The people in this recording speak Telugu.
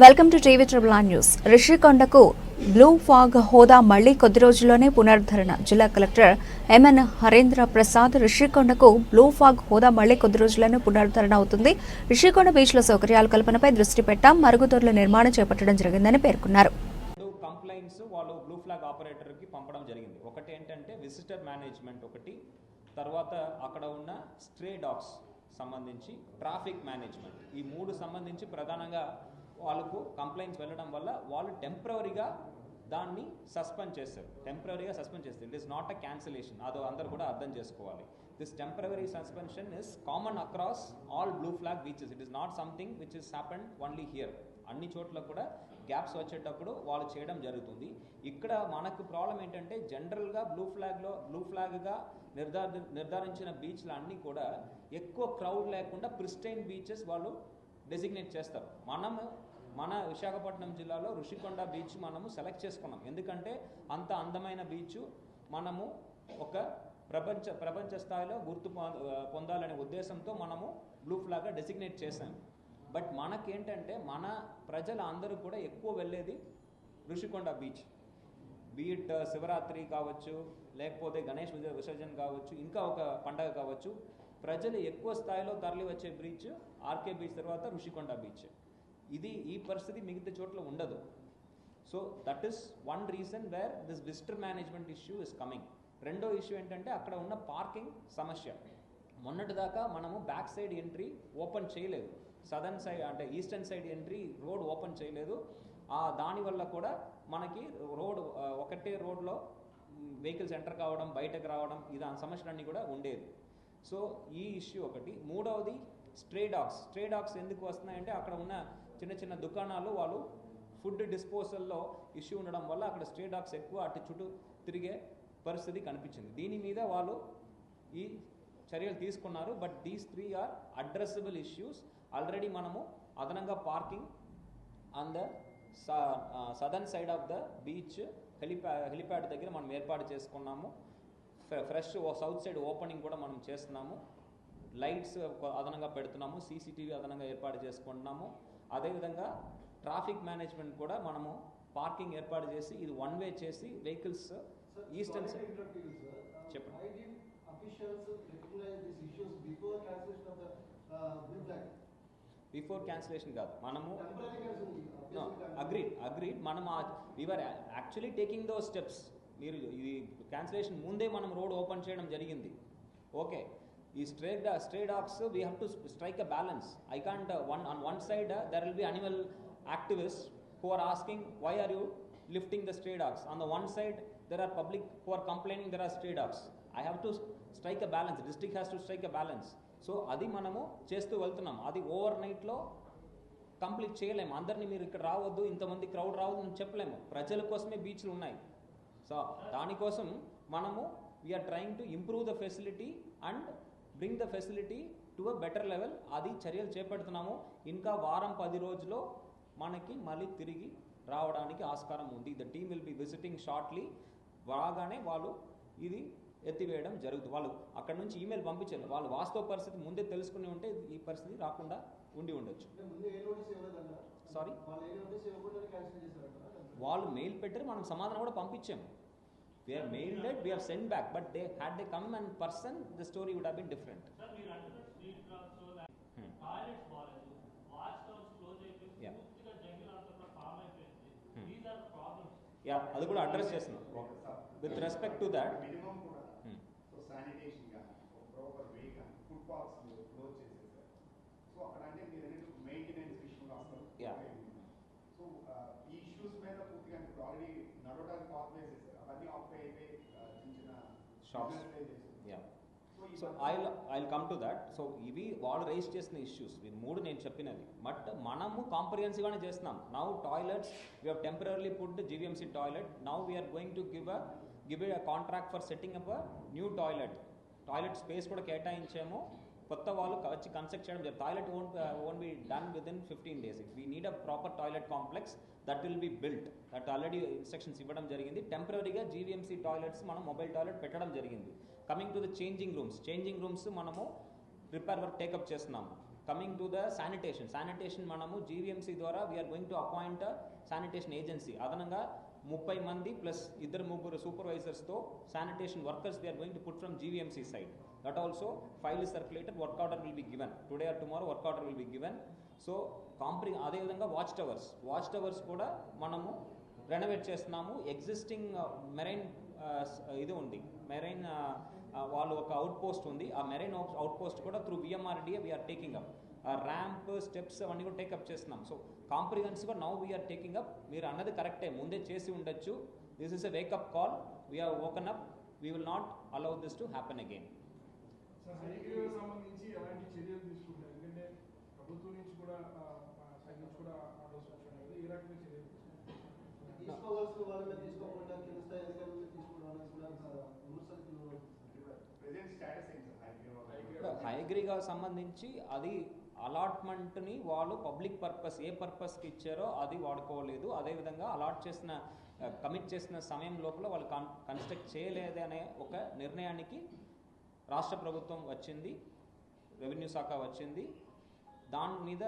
Welcome to TV triple on news. రిషికొండకు blue flag హోదా మళ్ళీ కొద్ది రోజుల్లోనే పునరుద్ధరణ. జిల్లా కలెక్టర్ ఎంఎన్ హరేంద్ర ప్రసాద్ రిషికొండకు బ్లూ ఫాగ్ హోదా మళ్ళీ కొద్ది రోజుల్లోనే పునరుద్ధరణ అవుతుంది. రిషికొండ బీచ్ల సౌకర్యాల కల్పనపై దృష్టి పెట్టాం. మరుగుదొడ్ల నిర్మాణం చేపట్టడం జరిగిందని పేర్కొన్నారు. కంప్లైంట్స్ వాళ్ళు బ్లూ ఫ్లాగ్ ఆపరేటర్కి పంపడం జరిగింది. ఒకటి ఏంటంటే విజిటర్ మేనేజ్మెంట్ ఒకటి తర్వాత అక్కడ ఉన్న స్ట్రే డాగ్స్ సంబంధించి ట్రాఫిక్ మేనేజ్మెంట్ ఈ మూడు సంబంధించి ప్రధానంగా వాళ్ళకు కంప్లైంట్స్ వెళ్ళడం వల్ల వాళ్ళు టెంపరీగా దాన్ని సస్పెండ్ చేస్తారు. టెంపరీగా సస్పెండ్ చేస్తారు. It is not a cancellation అదో అందరు కూడా అర్థం చేసుకోవాలి. This temporary suspension is common across all blue flag beaches it is not something which is happened only here అన్ని చోట్ల కూడా గ్యాప్స్ వచ్చేటప్పుడు వాళ్ళు చేయడం జరుగుతుంది. ఇక్కడ మనకు ప్రాబ్లం ఏంటంటే జనరల్గా బ్లూ ఫ్లాగ్లో బ్లూ ఫ్లాగ్గా నిర్ధార నిర్ధారించిన బీచ్లు అన్నీ కూడా ఎక్కువ క్రౌడ్ లేకుండా ప్రిస్టైన్ బీచెస్ వాళ్ళు డెసిగ్నేట్ చేస్తారు. మనం మన విశాఖపట్నం జిల్లాలో ఋషికొండ బీచ్ మనము సెలెక్ట్ చేసుకున్నాం. ఎందుకంటే అంత అందమైన బీచ్ మనము ఒక ప్రపంచ ప్రపంచ స్థాయిలో గుర్తు పొందాలనే ఉద్దేశంతో మనము బ్లూ ఫ్లాగ్గా డెసిగ్నేట్ చేశాం. బట్ మనకేంటంటే మన ప్రజలు అందరూ కూడా ఎక్కువ వెళ్ళేది ఋషికొండ బీచ్. బీట్ శివరాత్రి కావచ్చు లేకపోతే గణేష్ విజయ విసర్జన కావచ్చు ఇంకా ఒక పండగ కావచ్చు. ప్రజలు ఎక్కువ స్థాయిలో తరలి వచ్చే బీచ్ ఆర్కే బీచ్ తర్వాత ఋషికొండ బీచ్. ఇది ఈ పరిస్థితి మిగతా చోట్ల ఉండదు. So that is one reason where this visitor management issue is coming రెండో ఇష్యూ ఏంటంటే అక్కడ ఉన్న పార్కింగ్ సమస్య. మొన్నటిదాకా మనము బ్యాక్ సైడ్ ఎంట్రీ ఓపెన్ చేయలేదు. సదర్న్ సైడ్ అంటే eastern side entry road open చేయలేదు. ఆ దానివల్ల కూడా మనకి రోడ్ ఒకటే రోడ్లో వెహికల్స్ ఎంటర్ కావడం బయటకు రావడం ఇది సమస్యలన్నీ కూడా ఉండేది సో ఈ ఇష్యూ ఒకటి. మూడవది స్ట్రే డాగ్స్ స్ట్రే డాగ్స్ ఎందుకు వస్తున్నాయంటే అక్కడ ఉన్న చిన్న చిన్న దుకాణాలు వాళ్ళు ఫుడ్ డిస్పోజల్లో ఇష్యూ ఉండడం వల్ల అక్కడ స్ట్రే డాగ్స్ ఎక్కువ అటు చుట్టూ తిరిగే పరిస్థితి కనిపించింది. దీని మీద వాళ్ళు ఈ చర్యలు తీసుకున్నారు. But these three are addressable issues already మనము అదనంగా parking on the southern side of the beach helipad helipad దగ్గర మనం ఏర్పాటు చేసుకున్నాము. ఫ్రెష్ సౌత్ సైడ్ ఓపెనింగ్ కూడా మనం చేస్తున్నాము. లైట్స్ అదనంగా పెడుతున్నాము సీసీటీవీ అదనంగా ఏర్పాటు చేసుకుంటున్నాము. అదేవిధంగా ట్రాఫిక్ మేనేజ్మెంట్ కూడా మనము పార్కింగ్ ఏర్పాటు చేసి ఇది వన్ వే చేసి వెహికల్స్ ఈస్టర్న్ చెప్పండి. Uh? బిఫోర్ క్యాన్సిలేషన్ కాదు. మనము అగ్రీడ్ అగ్రీడ్ మనం we are actually taking those steps మీరు ఇది క్యాన్సిలేషన్ ముందే మనం రోడ్ ఓపెన్ చేయడం జరిగింది. ఓకే ఈ stray stray dogs we have to strike a balance I can't one on one side there will be animal activist who are asking why are you lifting the stray dogs on the one side there are public who are complaining there are stray dogs I have to strike a balance district has to strike a balance so అది మనము చేస్తూ వెళ్తున్నాం. అది ఓవర్ నైట్లో కంప్లీట్ చేయలేము అందరినీ మీరు ఇక్కడ రావద్దు ఇంతమంది క్రౌడ్ రావద్దు అని చెప్పలేము. ప్రజల కోసమే బీచ్లు ఉన్నాయి. సో దానికోసం మనము we are trying to improve the facility and bring the facility to a better level అది చర్యలు చేపడుతున్నాము. ఇంకా వారం పది రోజుల్లో మనకి మళ్ళీ తిరిగి రావడానికి ఆస్కారం ఉంది. The team will be visiting shortly రాగానే వాళ్ళు ఇది ఎత్తివేయడం జరుగుతుంది వాళ్ళు అక్కడ నుంచి ఈమెయిల్ పంపించారు. వాళ్ళు వాస్తవ పరిస్థితి ముందే తెలుసుకుని ఉంటే ఈ పరిస్థితి రాకుండా ఉండి ఉండొచ్చు? సారీ వాళ్ళు ఏ నోటీస్ ఇవ్వకుండానే cancel చేశారంటారా? వాళ్ళు మెయిల్ పెట్టారు మనం సమాధానం కూడా పంపించాము we are mail that we are send back but they had they come and person the story would have been different sir మీరు అంటున్న స్ట్రీట్ డ్రగ్స్ Hmm. టాయిలెట్స్ బాగాలేదు వాచ్ టవర్స్ క్లోజ్ అయిపోయి Yeah. పూర్తిగా జంగిల్ అంతా కూడా ఫామ్ అయిపోయింది Hmm. These are problems yeah అది కూడా అడ్రస్ చేస్తున్నాం with respect to that minimum కూడా సో శానిటేషన్ కానీ ప్రాపర్ వే కానీ ఫుడ్ పార్క్స్ క్లోజ్ చేసేసారు సో అక్కడ అంటే shops yeah so I'll I'll I come to that so ఇవి వాళ్ళు రైజ్ చేసిన ఇష్యూస్ ఇవి మూడు నేను చెప్పినవి. బట్ మనము కాంప్రిహెన్సివ్గానే చేస్తున్నాం. Now toilets we temporary put GVMC toilet now we are going to give a give a contract for setting up a new toilet toilet space కూడా కేటాయించాము. కొత్త వాళ్ళు వచ్చి కన్స్ట్రక్ట్ చేయడం జరిగింది toilet own own be done within fifteen days. If we need a proper toilet complex that will be built that already instructions ఇవ్వడం జరిగింది. టెంపరీగా జీవీఎంసీ టాయిలెట్స్ మనం మొబైల్ టాయిలెట్ పెట్టడం జరిగింది. Coming to the changing rooms changing rooms మనము రిపేర్ వర్క్ టేకప్ చేస్తున్నాము. Coming to the sanitation sanitation మనము జీవీఎంసీ ద్వారా we are going to appoint sanitation agency అదనంగా ముప్పై మంది ప్లస్ ఇద్దరు ముగ్గురు సూపర్వైజర్స్తో sanitation workers we are going to put from GVMC side that also file circulated work order will be given today or tomorrow work order will be given so comprehensive అదేవిధంగా వాచ్ టవర్స్ వాచ్ టవర్స్ కూడా మనము రెనోవేట్ చేస్తున్నాము. ఎగ్జిస్టింగ్ మెరైన్ ఇది ఉంది. మెరైన్ వాళ్ళు ఒక అవుట్ పోస్ట్ ఉంది. ఆ మెరైన్ అవుట్ పోస్ట్ కూడా through BMRDA we are taking up ramp steps అవన్నీ కూడా టేకప్ చేస్తున్నాం. సో కాంప్రిహెన్స్గా now we are taking up మీరు అన్నది కరెక్టే ముందే చేసి ఉండొచ్చు. This is a wake up call we are open up we will not allow this to happen again sir Hayagriva సంబంధించి ఎలాంటి చర్యలు తీసుకుంటారు ఎందుకంటే ప్రభుత్వం నుంచి కూడా కూడా ఏ రకమైన చర్యలు తీసుకోవాల్సిన తీసుకోకుండా కింద స్థాయి అధికారుల హైగ్రీగా సంబంధించి అది అలాట్మెంట్ని వాళ్ళు పబ్లిక్ పర్పస్ ఏ పర్పస్కి ఇచ్చారో అది వాడుకోలేదు. అదేవిధంగా అలాట్ చేసిన కమిట్ చేసిన సమయం లోపల వాళ్ళు కన్ కన్స్ట్రక్ట్ చేయలేదనే ఒక నిర్ణయానికి రాష్ట్ర ప్రభుత్వం వచ్చింది. రెవెన్యూ శాఖ వచ్చింది. దాని మీద